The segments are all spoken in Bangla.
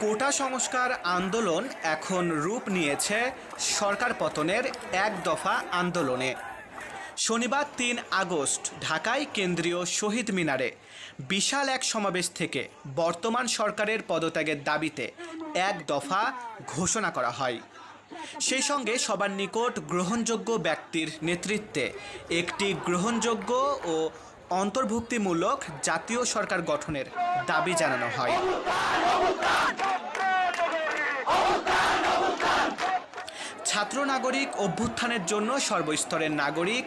কোটা সংস্কার আন্দোলন এখন রূপ নিয়েছে সরকার পতনের এক দফা আন্দোলনে। শনিবার তিন আগস্ট ঢাকায় কেন্দ্রীয় শহীদ মিনারে বিশাল এক সমাবেশ থেকে বর্তমান সরকারের পদত্যাগের দাবিতে এক দফা ঘোষণা করা হয়। সেই সঙ্গে সবার নিকট গ্রহণযোগ্য ব্যক্তির নেতৃত্বে একটি গ্রহণযোগ্য ও অন্তর্ভুক্তিমূলক জাতীয় সরকার গঠনের দাবি জানানো হয়। ছাত্র নাগরিক অভ্যুত্থানের জন্য সর্বস্তরের নাগরিক,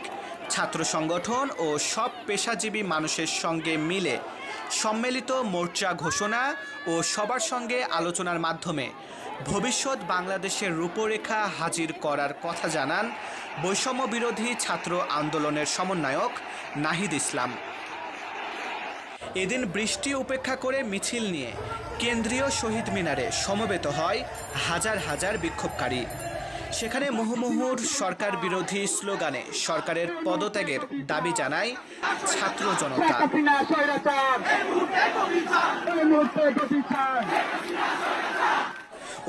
ছাত্র সংগঠন ও সব পেশাজীবী মানুষের সঙ্গে মিলে সম্মিলিত মোর্চা ঘোষণা ও সবার সঙ্গে আলোচনার মাধ্যমে ভবিষ্যৎ বাংলাদেশের রূপরেখা হাজির করার কথা জানান বৈষম্য বিরোধী ছাত্র আন্দোলনের সমন্বয়ক নাহিদ ইসলাম। এদিন বৃষ্টি উপেক্ষা করে মিছিল নিয়ে কেন্দ্রীয় শহীদ মিনারে সমবেত হয় হাজার হাজার বিক্ষোভকারী। সেখানে মুহুমুহুর সরকার বিরোধী স্লোগানে সরকারের পদত্যাগের দাবি জানায় ছাত্র জনতা।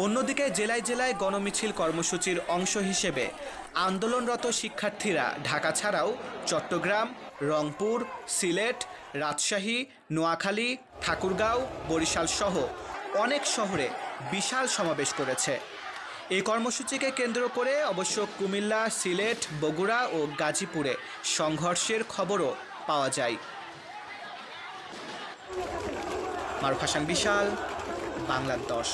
অন্যদিকে জেলায় জেলায় গণমিছিল কর্মসূচির অংশ হিসেবে আন্দোলনরত শিক্ষার্থীরা ঢাকা ছাড়াও চট্টগ্রাম, রংপুর, সিলেট, রাজশাহী, নোয়াখালী, ঠাকুরগাঁও, বরিশাল সহ অনেক শহরে বিশাল সমাবেশ করেছে। এই কর্মসূচিকে কেন্দ্র করে অবশ্য কুমিল্লা, সিলেট, বগুড়া ও গাজীপুরে সংঘর্ষের খবরও পাওয়া যায়। মারুফ হাসান, বিশাল বাংলার দশ।